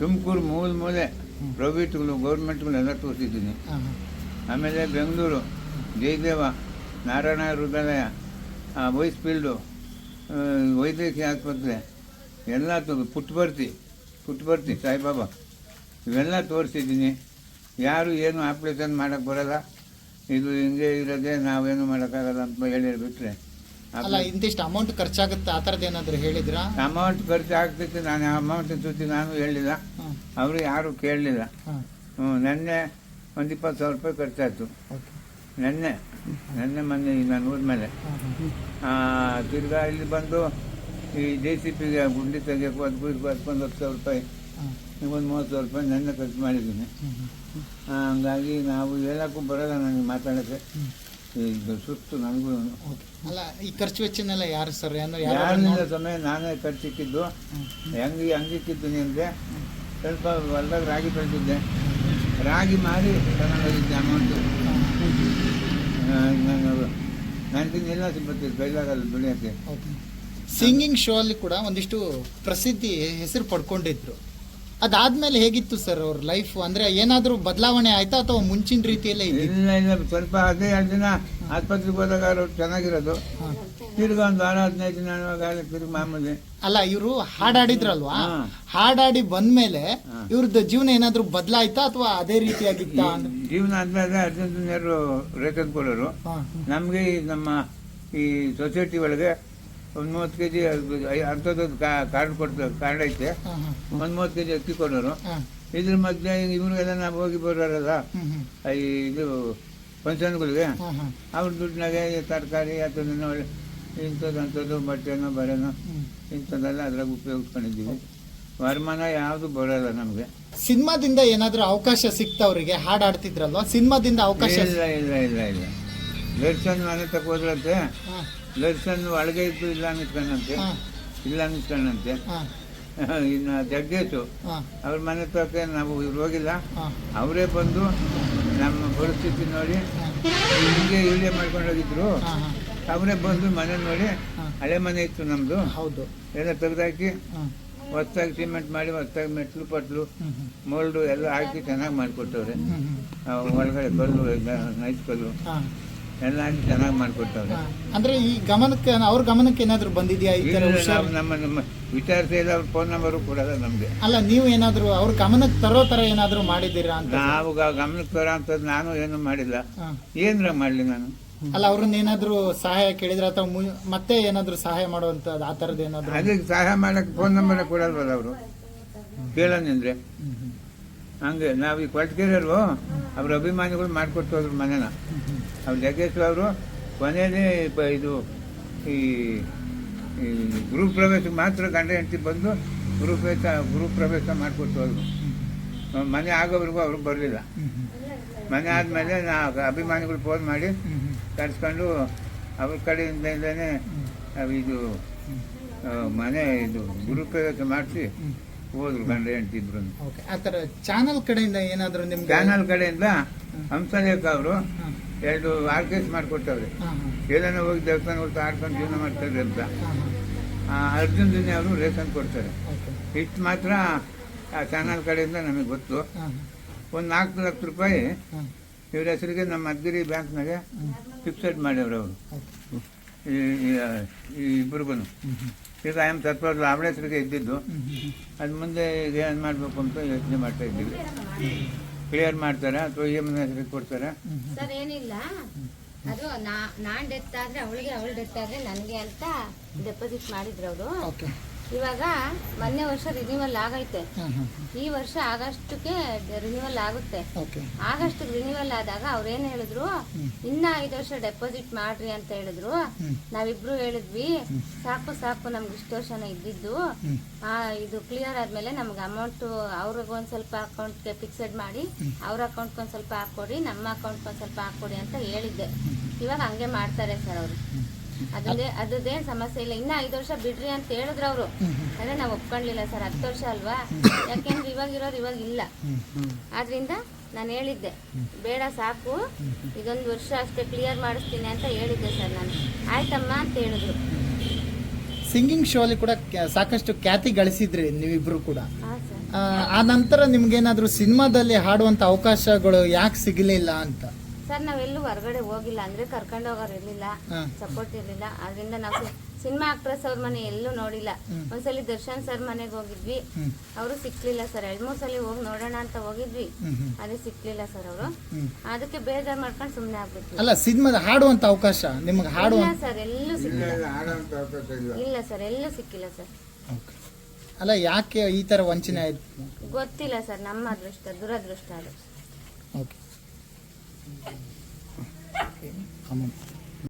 ತುಮಕೂರು ಮೂಲ ಮೂಲೆ ಪ್ರೈವೇಟ್ಗಳು ಗೌರ್ಮೆಂಟ್ಗಳು ಎಲ್ಲ ತೋರಿಸಿದ್ದೀನಿ. ಆಮೇಲೆ ಬೆಂಗಳೂರು ಜಯದೇವ ನಾರಾಯಣ ಹೃದಯ ವೈಸ್ ಫೀಲ್ಡು ವೈದ್ಯಕೀಯ ಆಸ್ಪತ್ರೆ ಎಲ್ಲ ತೋ ಪುಟ್ಬರ್ತಿ ಪುಟ್ಬರ್ತಿ ಸಾಯಿಬಾಬಾ ಇವೆಲ್ಲ ತೋರಿಸಿದ್ದೀನಿ. ಯಾರು ಏನು ಆಪ್ರೇಷನ್ ಮಾಡೋಕ್ಕೆ ಬರೋಲ್ಲ. ಇದು ಹಿಂಗೆ ಇರೋದೇ ನಾವೇನು ಮಾಡೋಕ್ಕಾಗಲ್ಲ ಅಂತ ಹೇಳಿರ್ಬಿಟ್ರೆ ಅಲ್ಲ ಇಂತಿಷ್ಟು ಅಮೌಂಟ್ ಖರ್ಚಾಗುತ್ತೆ? ಆ ಥರದ್ದು ಏನಾದರೂ ಹೇಳಿದ್ರಾ? ಅಮೌಂಟ್ ಖರ್ಚು ಆಗ್ತೈತೆ ನಾನು ಅಮೌಂಟ್ ಸುದ್ದಿ ನಾನು ಹೇಳಿಲ್ಲ. ಅವರು ಯಾರು ಕೇಳಲಿಲ್ಲ. ಹ್ಞೂ ನೆನ್ನೆ ಒಂದು ಇಪ್ಪತ್ತು ಸಾವಿರ ರೂಪಾಯಿ ಖರ್ಚಾಯ್ತು. ನೆನ್ನೆ ನೆನ್ನೆ ಮೊನ್ನೆ ಈಗ ನಾನು ಹೋದ್ಮೇಲೆ. ಆ, ತಿರ್ಗಾ ಇಲ್ಲಿ ಬಂದು ಈ ಜೆ ಸಿ ಪಿಗೆ ಗುಂಡಿ ತೆಗಿಯೋಕ್ಕೂ ಅದು ಇದಕ್ಕೂ ಅದಕ್ಕೊಂದು ಹತ್ತು ಸಾವಿರ ರೂಪಾಯಿ. ಒಂದು ಮೂವತ್ತು ಸಾವಿರ ರೂಪಾಯಿ ನೆನ್ನೆ ಖರ್ಚು ಮಾಡಿದ್ದೀನಿ. ಹಂಗಾಗಿ ನಾವು ಹೇಳಕ್ಕೂ ಬರೋಲ್ಲ ನನಗೆ ಮಾತಾಡೋಕ್ಕೆ. ಇದು ಸುತ್ತು ನನಗೂ. ಅಲ್ಲ ಈ ಖರ್ಚು ವೆಚ್ಚನೆಲ್ಲ ಯಾರು ಸರ್? ಅಂದ್ರೆ ಯಾರು ಯಾರಿನಿಂದ ಸಮಯ ನಾನೇ ಖರ್ಚಿಕ್ಕಿದ್ದು ಹೆಂಗೆ ಹಂಗಿಕ್ಕಿದ್ದೀನಿ ಅಂದರೆ ಸ್ವಲ್ಪ ಹೊಲದಾಗ ರಾಗಿ ಬೆಳೆದಿದ್ದೆ. ರಾಗಿ ಮಾರಿ ತಗೊಂಡೋಗಿದ್ದೆ ಅಮೌಂಟು ನಾನು ನನಗಿನ್ನೆಲ್ಲ ಸಿಬ್ಬತ್ತಿದ್ದು ಕೈಲಾಗಲ್ಲ ಬೆಳೆಯೋಕ್ಕೆ ಸಿಂಗಿಂಗ್ ಶೋ ಅಲ್ಲಿ ಕೂಡ ಒಂದಿಷ್ಟು ಪ್ರಸಿದ್ಧಿ ಹೆಸರು ಪಡ್ಕೊಂಡಿದ್ರು. ಅದಾದ್ಮೇಲೆ ಹೇಗಿತ್ತು ಸರ್ ಅವ್ರ ಲೈಫ್ ಅಂದ್ರೆ ಏನಾದರೂ ಬದಲಾವಣೆ ಆಯ್ತಾ ಅಥವಾ ಮುಂಚಿನ ರೀತಿಯಲ್ಲೇ ಇಲ್ಲ ಇಲ್ಲ ಸ್ವಲ್ಪ ಅದೇ ಎರಡು ದಿನ ಆಸ್ಪತ್ರೆಗೆ ಹೋದಾಗ ಅವರು ಚೆನ್ನಾಗಿರೋದು. ತಿರ್ಗಿ ಒಂದು ವಾರ ಹದಿನೈದು ದಿನ ಆಗುವಾಗ ತಿರ್ಗಿ ಮಾಮೂಲಿ ಅಲ್ಲ ಇವರು ಹಾಡಾಡಿದ್ರಲ್ವಾ? ಹಾಡಾಡಿ ಬಂದ್ಮೇಲೆ ಮೇಲೆ ಇವ್ರದ್ದು ಜೀವನ ಏನಾದ್ರು ಬದಲಾಯ್ತಾ ಅಥವಾ ಅದೇ ರೀತಿಯಾಗಿತ್ತ ಜೀವನ ಆದ್ಮೇಲೆ ಅರ್ಜೆಂಟ್ ನೆಹರು ರೇಖನ್ ಕೊಡೋರು ನಮಗೆ ನಮ್ಮ ಈ ಸೊಸೈಟಿ ಒಳಗೆ ಒಂದ್ ಮೂವತ್ತು ಕೆ ಜಿ ಅಂಥದ್ದು ಕಾರ್ಡ್ ಕೊಡ್ತ ಕಾರ್ಡ್ ಐತೆ. ಒಂದ್ ಮೂವತ್ ಒಂದು ಮೂವತ್ತು ಕೆ ಜಿ ಅಕ್ಕಿ ಕೊಡೋರು. ಇದ್ರ ಮಧ್ಯೆ ಇವ್ರಿಗೆಲ್ಲ ನಾವು ಹೋಗಿ ಬರೋರಲ್ಲ. ಇದು ಫಂಕ್ಷನ್ಗಳಿಗೆ. ಅವ್ರ ದುಡ್ಡಿನಾಗೆ ತರಕಾರಿ ಅಥವಾ ಒಳ್ಳೆ ಇಂಥದ್ದು ಅಂಥದ್ದು ಬಟ್ಟೆನೋ ಬರೆನೋ. ಇಂಥದ್ದೆಲ್ಲ ಅದ್ರಾಗ ಉಪಯೋಗಿಸ್ಕೊಂಡಿದ್ದೀವಿ. ವರಮಾನ ಯಾವುದು ಬರೋಲ್ಲ ನಮಗೆ. ಸಿನಿಮಾದಿಂದ ಏನಾದ್ರೂ ಅವಕಾಶ ಸಿಕ್ತವ್ರಿಗೆ ಅವ್ರಿಗೆ? ಹಾಡ್ತಿದ್ರಲ್ವಾ ಸಿನಿಮಾದಿಂದ ಅವಕಾಶ ಇಲ್ಲ ಇಲ್ಲ ಇಲ್ಲ ಇಲ್ಲ ದರ್ಶನ್ ಮನೆ ತಗೋದ್ರಂತೆ ದರ್ಶನ್ ಒಳಗೆ ಇದ್ದು ಇಲ್ಲ ಅನ್ನಿಸ್ಕೊಂಡಂತೆ ಇಲ್ಲ ಅನ್ನಿಸ್ಕೊಂಡಂತೆ ಹಾ, ಇನ್ನು ಜಗ್ಗೇಶು ಹಾ, ಅವ್ರ ಮನೆ ತೋಕೆ ನಾವು ಇವ್ರು ಹೋಗಿಲ್ಲ. ಅವರೇ ಬಂದು ನಮ್ಮ ಪರಿಸ್ಥಿತಿ ನೋಡಿ ಹಿಂಗೆ ವಿಡಿಯೋ ಮಾಡ್ಕೊಂಡು ಹೋಗಿದ್ರು. ಅವರೇ ಬಂದು ಮನೆ ನೋಡಿ ಹಳೆ ಮನೆ ಇತ್ತು ನಮ್ದು. ಹೌದು. ಎಲ್ಲ ತೆಗೆದಾಕಿ ಹೊಸ್ದಾಗಿ ಸಿಮೆಂಟ್ ಮಾಡಿ ಹೊಸ್ದಾಗಿ ಮೆಟ್ಲು ಪಟ್ಲು ಮೋಲ್ಡು ಎಲ್ಲ ಹಾಕಿ ಚೆನ್ನಾಗಿ ಮಾಡಿಕೊಟ್ಟವ್ರೆ. ಒಳಗಡೆ ಕಲ್ಲು ನೈಸ್ ಕಲ್ಲು. ಎಲ್ಲ ಹಾಕಿ ಚೆನ್ನಾಗಿ ಮಾಡಿಕೊಟ್ಟವ್ರೆ. ಅಂದ್ರೆ ಈ ಗಮನಕ್ಕೆ ಅವ್ರ ಗಮನಕ್ಕೆ ಏನಾದ್ರು ಬಂದಿದ್ಯಾ ಈ ತರ ನಮ್ಮ ನಮ್ಮ ವಿಚಾರಿಸಿ ಇಲ್ಲ ಅವ್ರ ಫೋನ್ ನಂಬರು ಕೊಡಲ್ಲ ನಮಗೆ. ಅಲ್ಲ ನೀವು ಏನಾದ್ರು ಅವ್ರ ಗಮನಕ್ಕೆ ತರೋ ತರ ಏನಾದ್ರು ಮಾಡಿದ್ದೀರಾ ಅಂತ? ನಾವು ಗಮನಕ್ಕೆ ತರೋ ನಾನು ಏನು ಮಾಡಿಲ್ಲ. ಏನ್ರ ಮಾಡಲಿ ನಾನು? ಅಲ್ಲ, ಅವ್ರನ್ನ ಏನಾದ್ರು ಸಹಾಯ ಕೇಳಿದ್ರೆ ಅಥವಾ ಮತ್ತೆ ಏನಾದ್ರು ಸಹಾಯ ಮಾಡುವಂತ ಆ ತರದ ಏನಾದ್ರು? ಅದಕ್ಕೆ ಸಹಾಯ ಮಾಡಕ್ಕೆ ಫೋನ್ ನಂಬರ್ ಕೊಡಲ್ವಲ್ಲ ಅವರು? ಕೇಳಂದ್ರೆ ಹಂಗೆ, ನಾವು ಈ ಕೊಟ್ಗೆರೆಯವರು ಅವ್ರ ಅಭಿಮಾನಿಗಳು ಮಾಡಿಕೊಟ್ಟು ಹೋದ್ರು ಮನೆನ. ಅವ್ರ ಹ್ಮ್. ಅವ್ರು ಕೊನೆಯಲ್ಲಿ ಇದು ಈ ಈ ಪ್ರವೇಶ ಮಾತ್ರ ಗಂಡ ಹೆಂಡತಿ ಬಂದು ಗ್ರೂಪ್ ಪ್ರವೇಶ ಗ್ರೂಪ್ ಪ್ರವೇಶ ಮಾಡಿಕೊಟ್ಟು ಹೋದ್ರು. ಮನೆ ಆಗೋವರೆಗೂ ಅವರು ಬರಲಿಲ್ಲ. ಮನೆ ಆದಮೇಲೆ ನಾ ಅಭಿಮಾನಿಗಳು ಫೋನ್ ಮಾಡಿ ಕರ್ಸ್ಕೊಂಡು ಅವ್ರ ಕಡೆಯಿಂದಲೇ ಇದು ಮನೆ ಇದು ದುರುಪಯೋಗ ಮಾಡಿಸಿ. ಹೋದ್ರು ಗಂಡ ಹೆಂಡ್ತಿದ್ರು ಓಕೆ ಆ ಥರ ಚಾನಲ್ ಕಡೆಯಿಂದ ಏನಾದ್ರು ನಿಮ್ಗೆ ಚಾನಲ್ ಕಡೆಯಿಂದ ಹಂಸಲೇಖ ಅವರು ಎರಡು ಆರ್ಕೆಸ್ ಮಾಡಿಕೊಟ್ಟವ್ರೆ. ಎಲ್ಲನ ಹೋಗಿ ದೇವಸ್ಥಾನಗಳು ಆಡ್ಕೊಂಡು ಜೀವನ ಮಾಡ್ತಾರೆ ಅಂತ. ಅರ್ಜುನ್ ದಿನ ಅವರು ರೇಷನ್ ಕೊಡ್ತಾರೆ. ಇಷ್ಟು ಮಾತ್ರ ಆ ಚಾನಲ್ ಕಡೆಯಿಂದ ನಮಗೆ ಗೊತ್ತು. ಒಂದು ನಾಲ್ಕು ಲಕ್ಷ ರೂಪಾಯಿ ಇವ್ರ ಹೆಸರಿಗೆ ನಮ್ಮ ಮದ್ಗಿರಿ ಬ್ಯಾಂಕ್ನಾಗೆ ಫಿಕ್ಸೆಡ್ ಮಾಡ್ಯವ್ರು ಅವರು. ಈ ಹ್ಮ್, ಈಗ ಐ ಎಂ ತತ್ವದ ಅವಳ ಹೆಸರಿಗೆ ಇದ್ದಿದ್ದು. ಅದು ಮುಂದೆ ಈಗ ಏನು ಮಾಡಬೇಕು ಅಂತ ಯೋಚನೆ ಮಾಡ್ತಾ ಇದ್ದೀವಿ. ಕ್ಲಿಯರ್ ಮಾಡ್ತಾರೆ ಅಥವಾ ಇ ಎಂ ಹೆಸರಿಗೆ ಕೊಡ್ತಾರೆ. ಸರ್ ಏನಿಲ್ಲ. ಅದು ನಾ ನಾನ್ ಡೆತ್ ಆದ್ರೆ ಅವಳಿಗೆ ಅವಳು ಡೆತ್ ಆದ್ರೆ ನನಗೆ ಅಂತ ಡೆಪಾಸಿಟ್ ಮಾಡಿದ್ರು ಅವರು. ಓಕೆ ಇವಾಗ ಮೊನ್ನೆ ವರ್ಷ ರಿನ್ಯೂವಲ್ ಆಗೈತೆ. ಈ ವರ್ಷ ಆಗಸ್ಟ್ಗೆ ರಿನ್ಯೂವಲ್ ಆಗುತ್ತೆ. ಆಗಸ್ಟ್ ರಿನ್ಯೂವಲ್ ಆದಾಗ ಅವ್ರೇನ್ ಏನ್ ಹೇಳಿದ್ರು? ಇನ್ನ ಐದು ವರ್ಷ ಡೆಪಾಸಿಟ್ ಮಾಡ್ರಿ ಅಂತ ಹೇಳಿದ್ರು. ನಾವಿಬ್ರು ಹೇಳಿದ್ವಿ. ಸಾಕು ಸಾಕು ನಮ್ಗೆ ಇಷ್ಟು ವರ್ಷನ ಇದ್ದಿದ್ದು. ಆ ಇದು ಕ್ಲಿಯರ್ ಆದ್ಮೇಲೆ ನಮ್ಗೆ ಅಮೌಂಟ್ ಅವ್ರಿಗೆ ಒಂದ್ ಸ್ವಲ್ಪ ಅಕೌಂಟ್ಗೆ ಫಿಕ್ಸೆಡ್ ಮಾಡಿ ಅವ್ರ ಅಕೌಂಟ್ಗೆ ಒಂದ್ ಸ್ವಲ್ಪ ಹಾಕೊಡಿ ನಮ್ಮ ಅಕೌಂಟ್ಗೆ ಒಂದ್ ಸ್ವಲ್ಪ ಹಾಕೊಡಿ ಅಂತ ಹೇಳಿದ್ದೆ. ಇವಾಗ ಹಂಗೆ ಮಾಡ್ತಾರೆ ಸರ್ ಅವರು. ಅದೇ ಅದದೇ ಸಮಸ್ಯೆ ಇಲ್ಲ. ಇನ್ನ ಐದು ವರ್ಷ ಬಿಡ್ರಿ ಅಂತ ಹೇಳಿದ್ರು ಅವರು. ಅಂದ್ರೆ ಅದೇ ನಾವು ಒಪ್ಕೊಂಡ್ಲಿಲ್ಲ ಸರ್ ಹತ್ತು ವರ್ಷ ಅಲ್ವಾ? ಯಾಕೆಂದ್ರೆ ಇವಾಗ ಇರೋರು ಇವಾಗ ಇಲ್ಲ. ಆದ್ರಿಂದ ನಾನು ಹೇಳಿದ್ದೆ ಬೇಡ ಸಾಕು ಇದೊಂದು ವರ್ಷ ಅಷ್ಟೇ ಕ್ಲಿಯರ್ ಮಾಡಿಸ್ತೀನಿ ಅಂತ ಹೇಳಿದ್ದೆ ಸರ್ ನಾನು. ಆಯ್ತಮ್ಮ ಅಂತ ಹೇಳಿದ್ರು. ಸಿಂಗಿಂಗ್ ಶೋ ಅಲ್ಲಿ ಕೂಡ ಸಾಕಷ್ಟು ಖ್ಯಾತಿ ಗಳಿಸಿದ್ರಿ ನೀವಿಬ್ರು ಕೂಡ. ಆ, ನಂತರ ಏನಾದ್ರು ಸಿನಿಮಾದಲ್ಲಿ ಹಾಡುವಂತ ಅವಕಾಶಗಳು ಯಾಕೆ ಸಿಗಲಿಲ್ಲ ಅಂತ? ಸರ್ ನಾವೆಲ್ಲೂ ಹೊರಗಡೆ ಹೋಗಿಲ್ಲ. ಅಂದ್ರೆ ಕರ್ಕೊಂಡು ಹೋಗೋರು ಇರ್ಲಿಲ್ಲ ಸಪೋರ್ಟ್ ಇರ್ಲಿಲ್ಲ. ಅದರಿಂದ ನಾವು ಸಿನಿಮಾ ಆಕ್ಟ್ರೆಸ್ ಅವ್ರ ಮನೆ ಎಲ್ಲೂ ನೋಡಿಲ್ಲ. ಒಂದ್ಸಲಿ ದರ್ಶನ್ ಸರ್ ಮನೆಗೆ ಹೋಗಿದ್ವಿ. ಅವರು ಸಿಕ್ಲಿಲ್ಲ ಸರ್. ಎರಡ್ ಮೂರ್ ಸಲ ಹೋಗಿ ನೋಡೋಣ ಅಂತ ಹೋಗಿದ್ವಿ. ಅದೇ ಸಿಕ್ಲಿಲ್ಲ ಸರ್ ಅವರು. ಅದಕ್ಕೆ ಬೇಜಾರ್ ಮಾಡ್ಕೊಂಡು ಸುಮ್ನೆ ಆಗ್ಬಿಟ್ವಿ. ಅಲ್ಲ ಸಿನಿಮಾದ ಹಾಡುವಂತ ಅವಕಾಶ ನಿಮ್ಗೆ ಇಲ್ಲ ಸರ್ ಎಲ್ಲೂ ಸಿಕ್ಕಿಲ್ಲ. ಇಲ್ಲ ಅವಕಾಶ ಇಲ್ಲ. ಇಲ್ಲ ಸರ್ ಎಲ್ಲೂ ಸಿಕ್ಕಿಲ್ಲ ಸರ್. ಅಲ್ಲ ಯಾಕೆ ಈ ತರ ವಂಚನೆ ಆಯ್ತು? ಗೊತ್ತಿಲ್ಲ ಸರ್ ನಮ್ಮ ಅದೃಷ್ಟ ದುರದೃಷ್ಟ ಅದು. ಓಕೆ. ಅಮೌಂಟ್